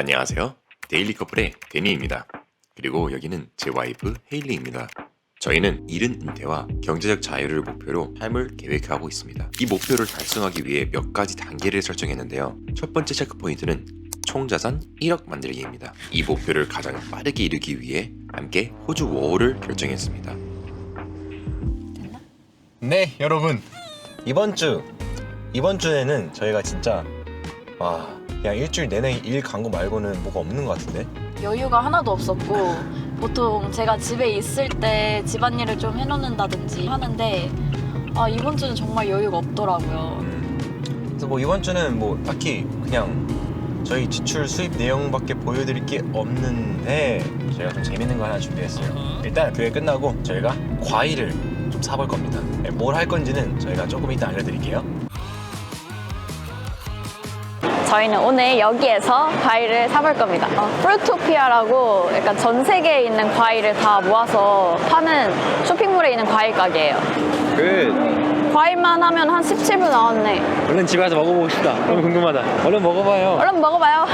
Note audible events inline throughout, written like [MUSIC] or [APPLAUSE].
안녕하세요. 데일리 커플의 데니입니다. 그리고 여기는 제 와이프 헤일리입니다. 저희는 이른 은퇴와 경제적 자유를 목표로 삶을 계획하고 있습니다. 이 목표를 달성하기 위해 몇 가지 단계를 설정했는데요. 첫 번째 체크 포인트는 총자산 1억 만들기입니다. 이 목표를 가장 빠르게 이루기 위해 함께 호주 워홀을 결정했습니다. 네 여러분 이번 주 이번 주에는 저희가 진짜 와 그냥 일주일 내내 일 간 거 말고는 뭐가 없는 것 같은데? 여유가 하나도 없었고 보통 제가 집에 있을 때 집안일을 좀 해놓는다든지 하는데 아 이번 주는 정말 여유가 없더라고요. 그래서 뭐 이번 주는 뭐 딱히 그냥 저희 지출 수입 내용밖에 보여드릴 게 없는데 저희가 좀 재밌는 거 하나 준비했어요. 일단 그게 끝나고 저희가 과일을 좀 사볼 겁니다. 네, 뭘할 건지는 저희가 조금 이따 알려드릴게요 저희는 오늘 여기에서 과일을 사볼 겁니다. 어, 프루토피아라고 약간 전 세계에 있는 과일을 다 모아서 파는 쇼핑몰에 있는 과일 가게예요. 끝 과일만 하면 한 17분 나왔네. 얼른 집에 가서 먹어보고 싶다 너무 궁금하다 얼른 먹어봐요 얼른 먹어봐요.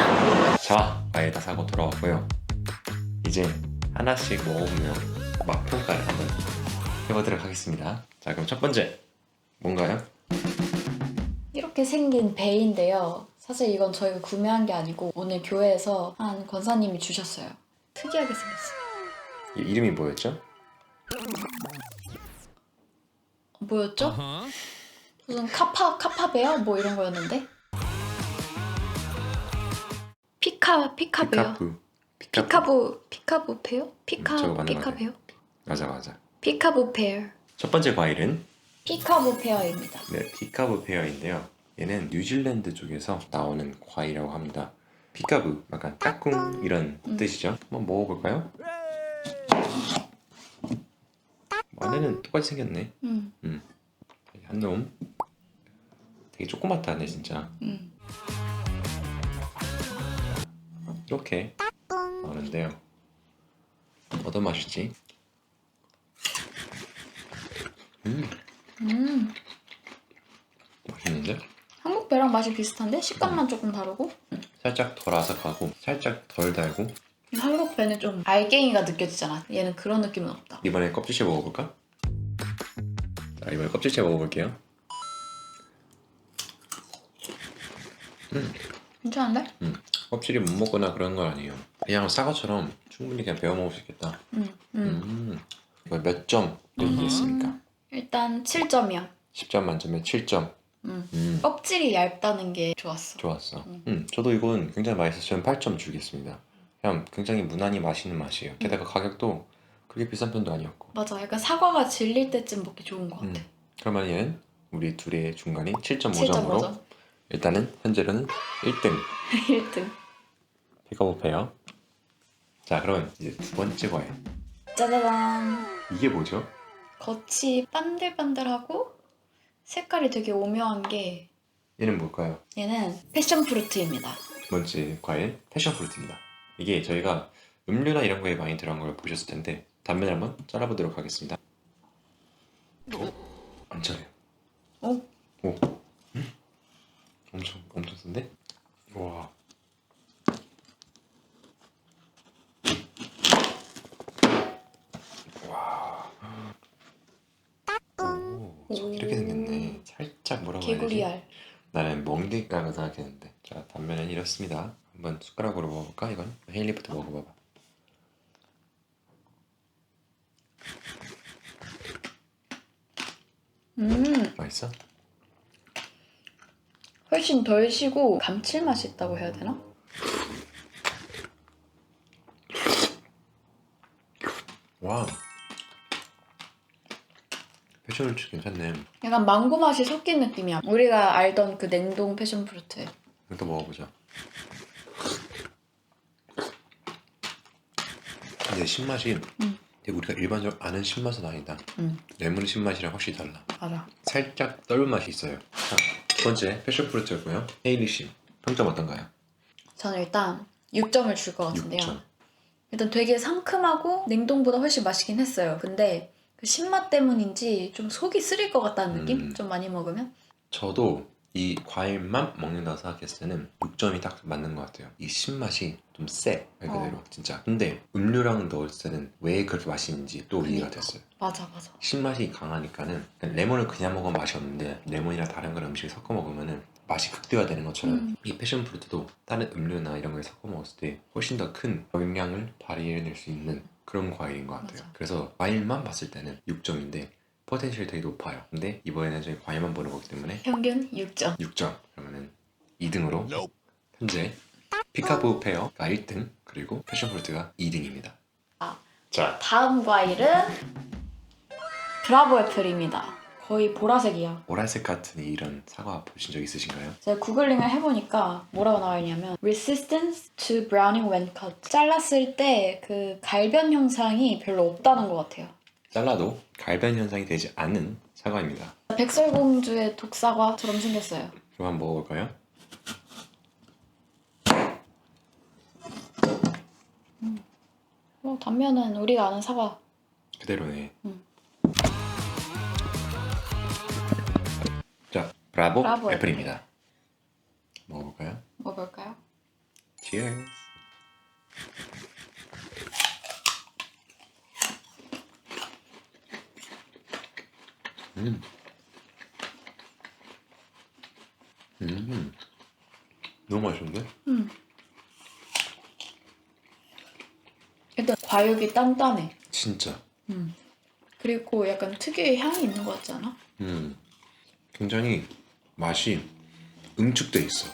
자, 과일 다 사고 돌아왔고요. 이제 하나씩 먹어보며 맛 평가를 한번 해보도록 하겠습니다. 자, 그럼 첫 번째 뭔가요? 이렇게 생긴 배인데요. 사실 이건 저희가 구매한 게 아니고 오늘 교회에서 한 권사님이 주셨어요. 특이하게 생겼어요. 이 이름이 뭐였죠? 뭐였죠? 무슨 카파 카파베어 뭐 이런 거였는데? 피카 피카베어. 피카부 피카부 페어 피카 음, 저거 맞는 거 피카베어 맞아, 맞아. 피카부 페어 첫 번째 과일은 피카부 페어입니다. 네, 피카브 페어인데요. 얘는 뉴질랜드 쪽에서 나오는 과일이라고 합니다. 피카브, 약간 까꿍 이런 음. 뜻이죠. 한번 먹어볼까요? 안에는 똑같이 생겼네. 음, 한 놈. 되게 조그맣다네 진짜. 음. 이렇게 나오는데요. 어떤 맛이지? 음, 음. 맛있는데? 한국 배랑 맛이 비슷한데 식감만 조금 다르고 살짝 덜 아삭하고 살짝 덜 달고 한국 배는 좀 알갱이가 느껴지잖아. 얘는 그런 느낌은 없다. 이번에 껍질째 먹어볼까? 자 이번에 껍질째 먹어볼게요. 괜찮은데? 껍질이 못 먹거나 그런 건 아니에요. 그냥 사과처럼 충분히 그냥 베어 먹을 수 있겠다. 음, 음. 음, 이거 몇점 얘기했습니까? 일단 7점이야. 10점 만점에 7점. 음. 음, 껍질이 얇다는 게 좋았어. 좋았어. 음. 음, 저도 이건 굉장히 맛있어서 저는 8점 주겠습니다. 그냥 굉장히 무난히 맛있는 맛이에요. 게다가 가격도 그렇게 비싼 편도 아니었고. 맞아. 약간 사과가 질릴 때쯤 먹기 좋은 것 같아. 음, 그러면 얘는 우리 둘의 중간이 7.5점으로 7.5점. 일단은 현재로는 1등 1등. 픽업해요. 자, 그러면 이제 두 번째 과일. 짜자잔. 이게 뭐죠? 겉이 반들반들하고 색깔이 되게 오묘한 게 얘는 뭘까요? 얘는 패션 프루트입니다. 두 번째 과일 패션 프루트입니다. 이게 저희가 음료나 이런 거에 많이 들어간 걸 보셨을 텐데 단면을 한번 잘라보도록 하겠습니다. 안 잘해요. 오. 오. 음? 엄청 엄청 센데? 와. 와. 오, 저 이렇게 생겼네. 개구리알. 나는 멍게가가 생각했는데 자 단면은 이렇습니다 한번 숟가락으로 먹어볼까 이건? 헤일리부터 먹어봐봐 음, 맛있어? 훨씬 덜 시고 감칠맛이 있다고 해야 되나? 와 패션프루트 괜찮네 약간 망고 맛이 섞인 느낌이야. 우리가 알던 그 냉동 패션 프루트. 이것도 먹어보자 근데 신맛이 음. 되게 우리가 일반적으로 아는 신맛은 아니다 음, 레몬 신맛이랑 확실히 달라 맞아. 살짝 떫은 맛이 있어요 자, 두 번째 패션 프루트였고요 헤일리 씨 평점 어떤가요? 저는 일단 6점을 줄 것 같은데요. 6점 일단 되게 상큼하고 냉동보다 훨씬 맛있긴 했어요. 근데 그 신맛 때문인지 좀 속이 쓰릴 것 같다는 느낌? 음. 좀 많이 먹으면? 저도 이 과일만 먹는다고 생각했을 때는 6점이 딱 맞는 것 같아요. 이 신맛이 좀 세, 말 그대로 진짜. 근데 음료랑 넣었을 때는 왜 그렇게 맛있는지 또 이해가 그러니까. 됐어요. 맞아 맞아. 신맛이 강하니까는 레몬을 그냥 먹으면 맛이 없는데 레몬이랑 다른 그런 음식을 섞어 먹으면은 맛이 극대화되는 것처럼 음. 이 패션프루트도 다른 음료나 이런 걸 섞어 먹었을 때 훨씬 더 큰 영향을 발휘해낼 수 있는 그런 과일인 것 같아요. 맞아. 그래서 과일만 봤을 때는 6점인데 포텐셜이 되게 높아요. 근데 이번에는 저희 과일만 보는 거기 때문에 평균 6점. 6점 그러면은 2등으로 현재 피카보 페어가 1등 그리고 패션프루트가 2등입니다. 아. 자 다음 과일은 브라보 애플입니다. 거의 보라색이야. 보라색 같은 이런 사과 보신 적 있으신가요? 제가 구글링을 해보니까 뭐라고 나와 있냐면 resistance to browning when cut 잘랐을 때 그 갈변 현상이 별로 없다는 것 같아요. 잘라도 갈변 현상이 되지 않는 사과입니다. 백설공주의 독사과처럼 생겼어요. 그럼 한번 먹어볼까요? 뭐 단면은 우리가 아는 사과. 그대로네. 음. 브라보, 브라보 애플입니다. 먹어볼까요? 먹어볼까요? Cheers. 음. 음. 너무 맛있는데? 음. 일단 과육이 단단해. 진짜. 음. 그리고 약간 특유의 향이 있는 것 같지 않아? 음. 굉장히 맛이 응축돼 있어.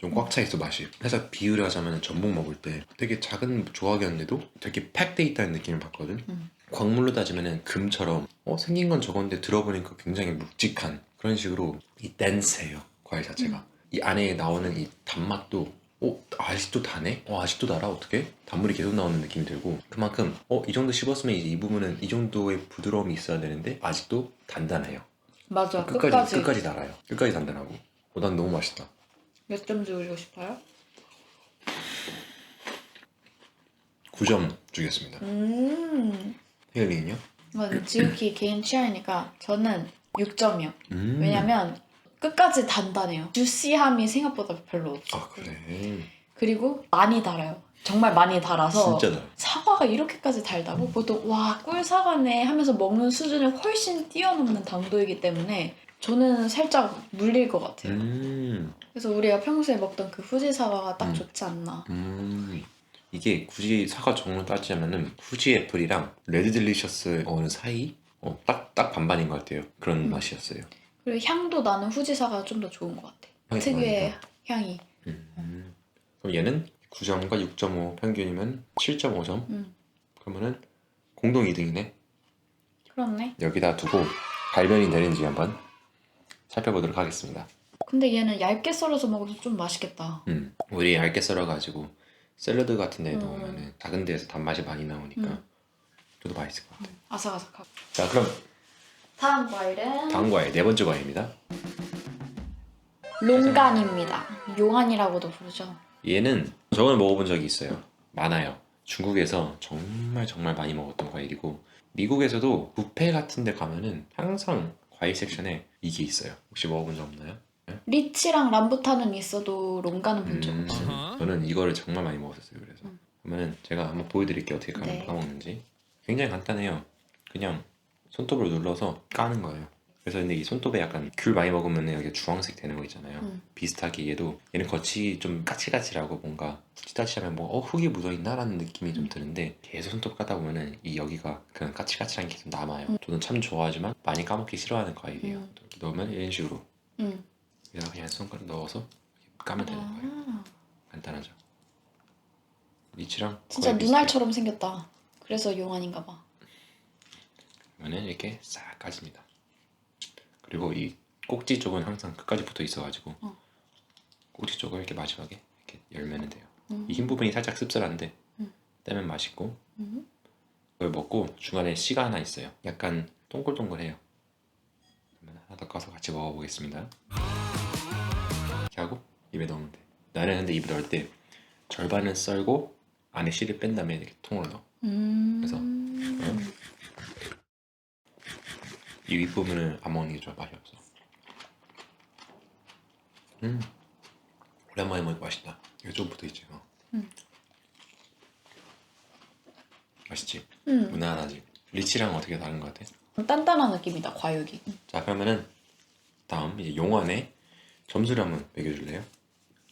좀 꽉 차 있어 맛이. 살짝 비유를 하자면 전복 먹을 때 되게 작은 조각이었는데도 되게 팩돼 있다는 느낌을 받거든. 음. 광물로 따지면은 금처럼 어 생긴 건 저건데 들어보니까 굉장히 묵직한 그런 식으로 이 댄스해요 과일 자체가. 이 안에 나오는 이 단맛도 어 아직도 다네? 어 아직도 달아 어떻게? 단물이 계속 나오는 느낌이 들고 그만큼 어 이 정도 씹었으면 이제 이 부분은 이 정도의 부드러움이 있어야 되는데 아직도 단단해요. 맞아. 끝까지 끝까지. 끝까지 달아요. 끝까지 단단하고. 어, 난 너무 맛있다. 몇 점 주고 싶어요? 9점 주겠습니다. 음. 혜연이는요? 맞아. 지우키 개인 취향이니까 저는 6점이요. 음. 왜냐면 끝까지 단단해요. 주시함이 생각보다 별로 없어. 아 그래. 그리고 많이 달아요. 정말 많이 달아서 진짜 달. 사과가 이렇게까지 달다고 보통 와 꿀사과네 하면서 먹는 수준을 훨씬 뛰어넘는 당도이기 때문에 저는 살짝 물릴 것 같아요. 음. 그래서 우리가 평소에 먹던 그 후지 사과가 딱 음. 좋지 않나. 음. 이게 굳이 사과 종류 따지자면은 후지 애플이랑 레드 딜리셔스 어느 사이? 어, 딱, 딱 반반인 것 같아요. 그런 음. 맛이었어요. 그리고 향도 나는 후지 사과가 좀 더 좋은 것 같아. 특유의 좋으니까. 향이. 음. 그럼 얘는 9점과 6.5 평균이면 7.5점? 음. 그러면은 공동 2등이네. 그렇네. 여기다 두고 갈변이 되는지 한번 살펴보도록 하겠습니다. 근데 얘는 얇게 썰어서 먹으면 좀 맛있겠다. 음, 우리 얇게 썰어가지고 샐러드 같은 데 음. 넣으면은 작은 데에서 단맛이 많이 나오니까 음. 저도 맛있을 것 같아요. 아삭아삭하고. 자, 그럼 다음 과일은 다음 과일 네 번째 과일입니다. 롱간입니다. 용안이라고도 부르죠. 얘는 저는 먹어본 적이 있어요. 많아요. 중국에서 정말 정말 많이 먹었던 과일이고 미국에서도 뷔페 같은 데 가면은 항상 과일 섹션에 이게 있어요. 혹시 먹어본 적 없나요? 리치랑 람부탄은 있어도 롱간은 본적 음, 없어요. 저는 이거를 정말 많이 먹었었어요. 그래서 음. 그러면 제가 한번 보여드릴게요. 어떻게 까, 네. 까먹는지. 굉장히 간단해요. 그냥 손톱으로 눌러서 까는 거예요. 그래서 근데 이 손톱에 약간 귤 많이 먹으면 여기 주황색 되는 거 있잖아요. 음. 비슷하게 얘도 얘는 겉이 좀 까칠까칠하고 뭔가 굳이 따지자면 뭐 어, 흙이 묻어있나라는 느낌이 음. 좀 드는데 계속 손톱 까다 보면은 이 여기가 그냥 까칠까칠한 게 계속 남아요. 음. 저는 참 좋아하지만 많이 까먹기 싫어하는 과일이에요. 음. 이렇게 넣으면 이런 식으로 음. 여기다 그냥 손가락 넣어서 까면 되는 거예요. 아, 간단하죠. 리치랑 진짜. 눈알처럼 생겼다. 그래서 용안인가 봐. 그러면은 이렇게 싹 까집니다. 그리고 이 꼭지 쪽은 항상 끝까지 붙어 있어가지고 어. 꼭지 쪽을 이렇게 마지막에 이렇게 열면 돼요. 음. 이흰 부분이 살짝 씁쓸한데 음. 떼면 맛있고 음. 이걸 먹고 중간에 씨가 하나 있어요. 약간 동글동글해요. 그러면 하나 더 까서 같이 먹어보겠습니다. 이렇게 하고 입에 넣으면 돼. 나는 근데 입에 넣을 때 절반은 썰고 안에 씨를 뺀 다음에 이렇게 통으로 넣어. 음. 그래서, 이 윗부분을 안 먹는 게 좀 맛이 없어. 음. 오랜만에 먹으니까 맛있다. 이거 좀 붙어 있지. 어. 음. 맛있지. 음. 무난하지. 리치랑 어떻게 다른 것 같아? 단단한 느낌이다 과육이. 자 그러면은 다음 이제 용환의 점수를 한번 매겨줄래요?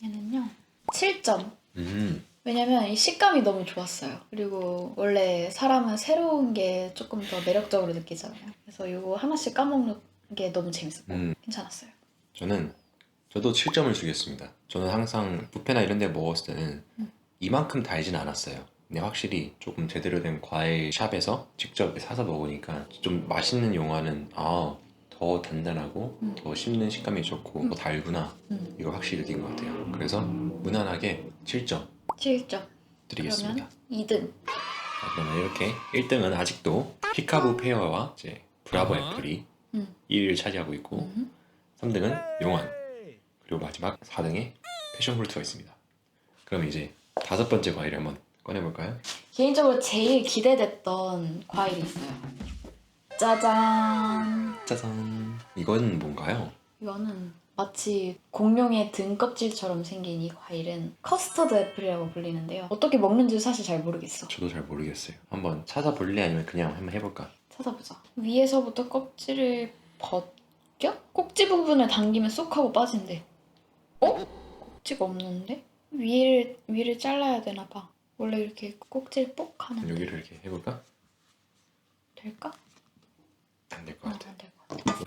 얘는요 7점. 음. 왜냐면 이 식감이 너무 좋았어요. 그리고 원래 사람은 새로운 게 조금 더 매력적으로 느끼잖아요. 그래서 이거 하나씩 까먹는 게 너무 재밌었고 음. 괜찮았어요. 저는 저도 7점을 주겠습니다. 저는 항상 뷔페나 이런 데 먹었을 때는 음. 이만큼 달진 않았어요. 근데 확실히 조금 제대로 된 과일 샵에서 직접 사서 먹으니까 좀 맛있는 용화는 아, 더 단단하고 음. 더 씹는 식감이 좋고 더 달구나 음. 이걸 확실히 느낀 것 같아요. 그래서 무난하게 7점 7점. 드리겠습니다. 그러면 2등. 자, 그러면 이렇게 1등은 아직도 피카부 페어와 이제 브라보 애플이 음. 1위를 차지하고 있고 음. 3등은 용환 그리고 마지막 4등에 패션 프루트가 있습니다. 그럼 이제 다섯 번째 과일을 한번 꺼내볼까요? 개인적으로 제일 기대됐던 과일이 있어요. 짜잔. 짜잔 이건 뭔가요? 이거는 마치 공룡의 등 껍질처럼 생긴 이 과일은 커스터드 애플이라고 불리는데요. 어떻게 먹는지 사실 잘 모르겠어. 저도 잘 모르겠어요. 한번 찾아볼래 아니면 그냥 한번 해볼까? 찾아보자. 위에서부터 껍질을 벗겨? 꼭지 부분을 당기면 쏙 하고 빠진대. 어? 꼭지가 없는데? 위를 위를 잘라야 되나 봐. 원래 이렇게 꼭지를 뽁 하는 여기를 이렇게 해볼까? 될까? 안될 어, 것 같아. 안 될 것 같아.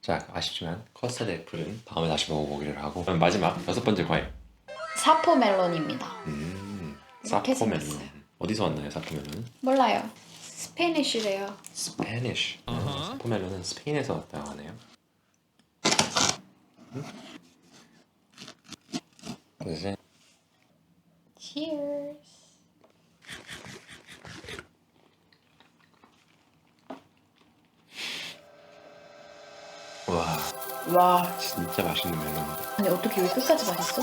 자 아쉽지만 커스터드 애플은 다음에 다시 먹어보기를 하고 그럼 마지막 여섯 번째 과일 사포 멜론입니다. 음 이렇게 사포 멜론 생겼어요. 어디서 왔나요 사포 멜론은? 몰라요. 스페니쉬래요. 스페니쉬 사포 멜론은 스페인에서 왔다고 하네요 음? 그래서 Cheers. 와 와, 진짜 맛있는 멜론이다 아니 어떻게 여기 끝까지 맛있어?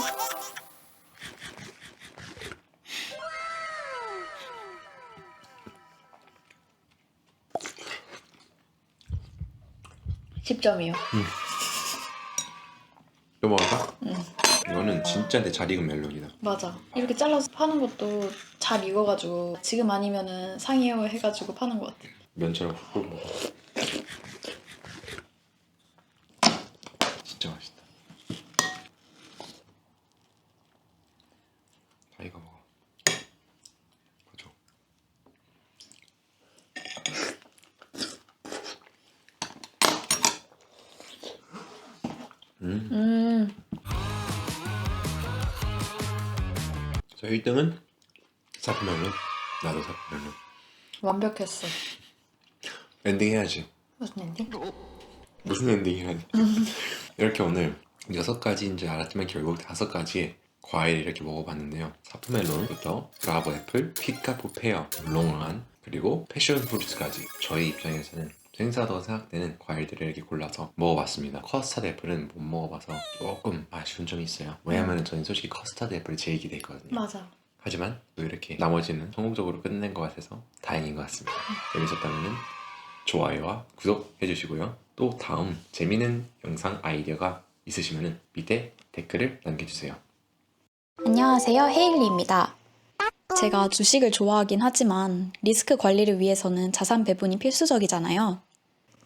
십점이요 이거 먹을까? 응. 이거는 진짜 내 잘 익은 멜론이다 맞아. 이렇게 잘라서 파는 것도 잘 익어가지고 지금 아니면은 상이어 해가지고 파는 것 같아. 면처럼 훅훅 먹어 진짜 맛있다 자 이거 먹어 보죠 음, 음, 자 1등은 사프멜론 나도 사프멜론 완벽했어. 엔딩 해야지. 무슨 엔딩? 무슨 엔딩이라니 [LAUGHS] 이렇게 오늘 여섯 가지인지 알았지만 결국 다섯 가지의 과일 이렇게 먹어봤는데요. 사프멜론부터 브라보 애플, 피카포 페어, 롱한 그리고 패션 프루트까지 저희 입장에서는 생사하다고 생각되는 과일들을 이렇게 골라서 먹어봤습니다 커스터드 애플은 못 먹어봐서 조금 아쉬운 점이 있어요 왜냐면 저는 솔직히 커스터드 애플을 제일 기대했거든요 맞아. 하지만 또 이렇게 나머지는 성공적으로 끝낸 것 같아서 다행인 것 같습니다. 재밌었다면 좋아요와 구독 해주시고요. 또 다음 재미있는 영상 아이디어가 있으시면 밑에 댓글을 남겨주세요. 안녕하세요. 헤일리입니다. 제가 주식을 좋아하긴 하지만 리스크 관리를 위해서는 자산 배분이 필수적이잖아요.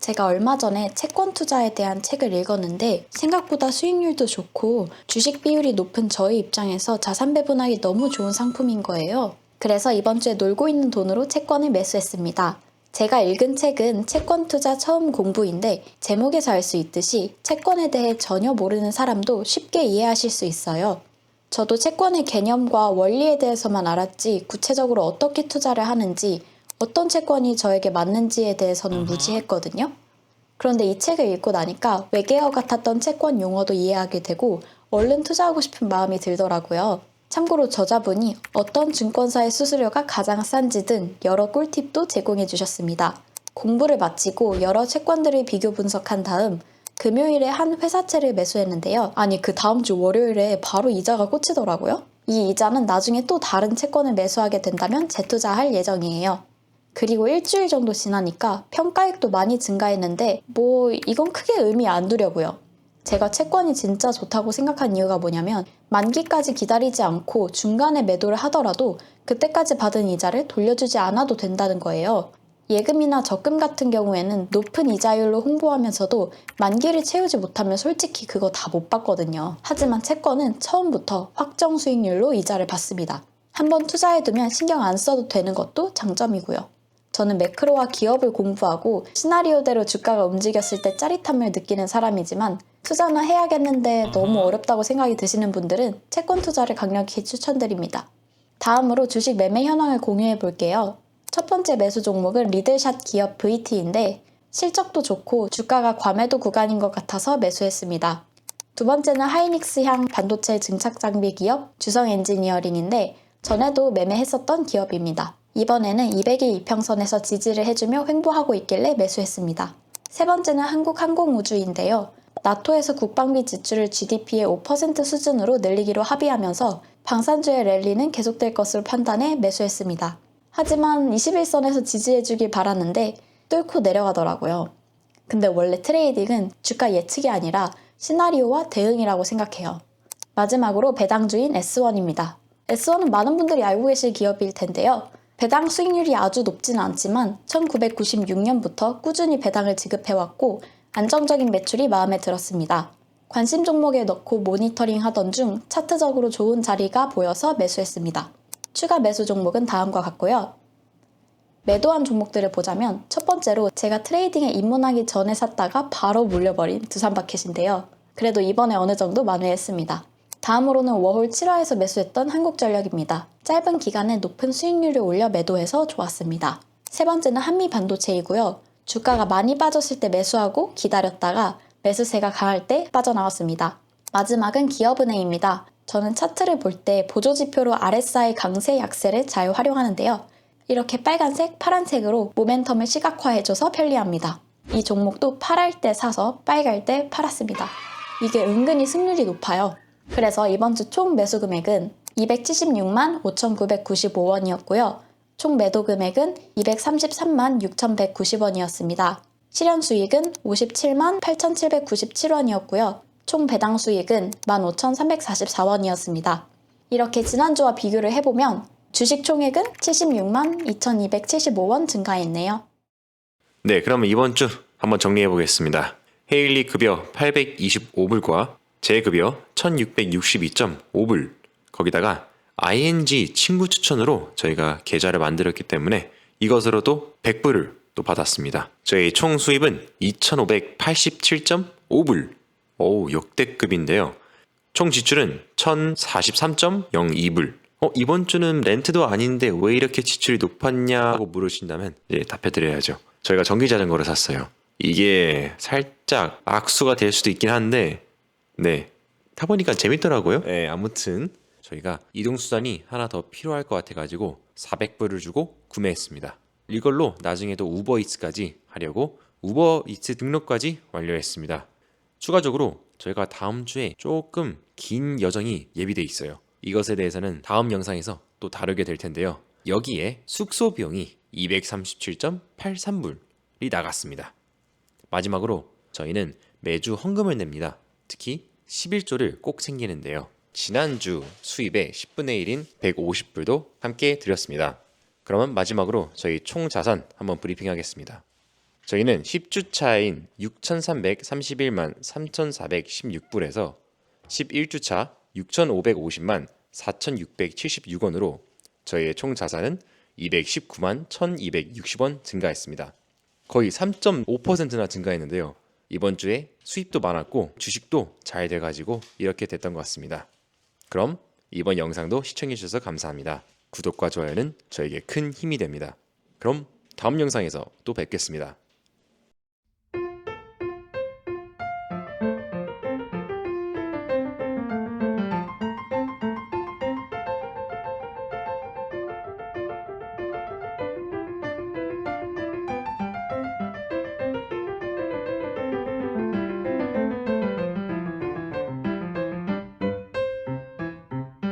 제가 얼마 전에 채권 투자에 대한 책을 읽었는데 생각보다 수익률도 좋고 주식 비율이 높은 저의 입장에서 자산 배분하기 너무 좋은 상품인 거예요. 그래서 이번 주에 놀고 있는 돈으로 채권을 매수했습니다. 제가 읽은 책은 채권 투자 처음 공부인데 제목에서 알 수 있듯이 채권에 대해 전혀 모르는 사람도 쉽게 이해하실 수 있어요. 저도 채권의 개념과 원리에 대해서만 알았지 구체적으로 어떻게 투자를 하는지 어떤 채권이 저에게 맞는지에 대해서는 무지했거든요. 그런데 이 책을 읽고 나니까 외계어 같았던 채권 용어도 이해하게 되고 얼른 투자하고 싶은 마음이 들더라고요. 참고로 저자분이 어떤 증권사의 수수료가 가장 싼지 등 여러 꿀팁도 제공해 주셨습니다. 공부를 마치고 여러 채권들을 비교 분석한 다음 금요일에 한 회사채를 매수했는데요. 아니 그 다음 주 월요일에 바로 이자가 꽂히더라고요. 이 이자는 나중에 또 다른 채권을 매수하게 된다면 재투자할 예정이에요. 그리고 일주일 정도 지나니까 평가액도 많이 증가했는데 뭐 이건 크게 의미 안 두려고요. 제가 채권이 진짜 좋다고 생각한 이유가 뭐냐면 만기까지 기다리지 않고 중간에 매도를 하더라도 그때까지 받은 이자를 돌려주지 않아도 된다는 거예요. 예금이나 적금 같은 경우에는 높은 이자율로 홍보하면서도 만기를 채우지 못하면 솔직히 그거 다 못 받거든요. 하지만 채권은 처음부터 확정 수익률로 이자를 받습니다. 한번 투자해두면 신경 안 써도 되는 것도 장점이고요. 저는 매크로와 기업을 공부하고 시나리오대로 주가가 움직였을 때 짜릿함을 느끼는 사람이지만 투자는 해야겠는데 너무 어렵다고 생각이 드시는 분들은 채권 투자를 강력히 추천드립니다. 다음으로 주식 매매 현황을 공유해 볼게요. 첫 번째 매수 종목은 리들샷 기업 VT인데 실적도 좋고 주가가 과매도 구간인 것 같아서 매수했습니다. 두 번째는 하이닉스향 반도체 증착 장비 기업 주성 엔지니어링인데 전에도 매매했었던 기업입니다. 이번에는 200일 이평선에서 지지를 해주며 횡보하고 있길래 매수했습니다. 세 번째는 한국항공우주인데요. 나토에서 국방비 지출을 GDP의 5% 수준으로 늘리기로 합의하면서 방산주의 랠리는 계속될 것으로 판단해 매수했습니다. 하지만 21선에서 지지해주길 바랐는데 뚫고 내려가더라고요. 근데 원래 트레이딩은 주가 예측이 아니라 시나리오와 대응이라고 생각해요. 마지막으로 배당주인 S1입니다. S1은 많은 분들이 알고 계실 기업일 텐데요. 배당 수익률이 아주 높지는 않지만 1996년부터 꾸준히 배당을 지급해왔고 안정적인 매출이 마음에 들었습니다. 관심 종목에 넣고 모니터링 하던 중 차트적으로 좋은 자리가 보여서 매수했습니다. 추가 매수 종목은 다음과 같고요. 매도한 종목들을 보자면 첫 번째로 제가 트레이딩에 입문하기 전에 샀다가 바로 물려버린 두산바켓인데요. 그래도 이번에 어느 정도 만회했습니다. 다음으로는 워홀 7화에서 매수했던 한국전력입니다. 짧은 기간에 높은 수익률을 올려 매도해서 좋았습니다. 세 번째는 한미 반도체이고요. 주가가 많이 빠졌을 때 매수하고 기다렸다가 매수세가 강할 때 빠져나왔습니다. 마지막은 기업은행입니다. 저는 차트를 볼 때 보조지표로 RSI 강세 약세를 잘 활용하는데요. 이렇게 빨간색, 파란색으로 모멘텀을 시각화해줘서 편리합니다. 이 종목도 팔할 때 사서 빨갈 때 팔았습니다. 이게 은근히 승률이 높아요. 그래서 이번 주 총 매수 금액은 276만 5,995원이었고요. 총 매도 금액은 233만 6,190원이었습니다. 실현 수익은 57만 8,797원이었고요. 총 배당 수익은 15,344원이었습니다. 이렇게 지난주와 비교를 해보면 주식 총액은 76만 2,275원 증가했네요. 네, 그러면 이번 주 한번 정리해 보겠습니다. 헤일리 급여 825불과 제 급여 1662.5불 거기다가 ING 친구 추천으로 저희가 계좌를 만들었기 때문에 이것으로도 100불을 또 받았습니다. 저희 총 수입은 2587.5불. 오, 역대급인데요. 총 지출은 1043.02불. 어, 이번 주는 렌트도 아닌데 왜 이렇게 지출이 높았냐고 물으신다면 이제 답해드려야죠. 저희가 전기 자전거를 샀어요. 이게 살짝 악수가 될 수도 있긴 한데, 네. 타보니까 재밌더라고요. 네, 아무튼 저희가 이동 수단이 하나 더 필요할 것 같아가지고 400불을 주고 구매했습니다. 이걸로 나중에도 우버이츠까지 하려고 우버이츠 등록까지 완료했습니다. 추가적으로 저희가 다음 주에 조금 긴 여정이 예비돼 있어요. 이것에 대해서는 다음 영상에서 또 다루게 될 텐데요. 여기에 숙소 비용이 237.83불이 나갔습니다. 마지막으로 저희는 매주 헌금을 냅니다. 특히 11조를 꼭 챙기는데요. 지난주 수입의 10분의 1인 150불도 함께 드렸습니다. 그러면 마지막으로 저희 총 자산 한번 브리핑하겠습니다. 저희는 10주 차인 6,331만 3,416불에서 11주 차 6,550만 4,676원으로 저희의 총 자산은 219만 1,260원 증가했습니다. 거의 3.5%나 증가했는데요. 이번 주에 수입도 많았고 주식도 잘 돼가지고 이렇게 됐던 것 같습니다. 그럼 이번 영상도 시청해주셔서 감사합니다. 구독과 좋아요는 저에게 큰 힘이 됩니다. 그럼 다음 영상에서 또 뵙겠습니다.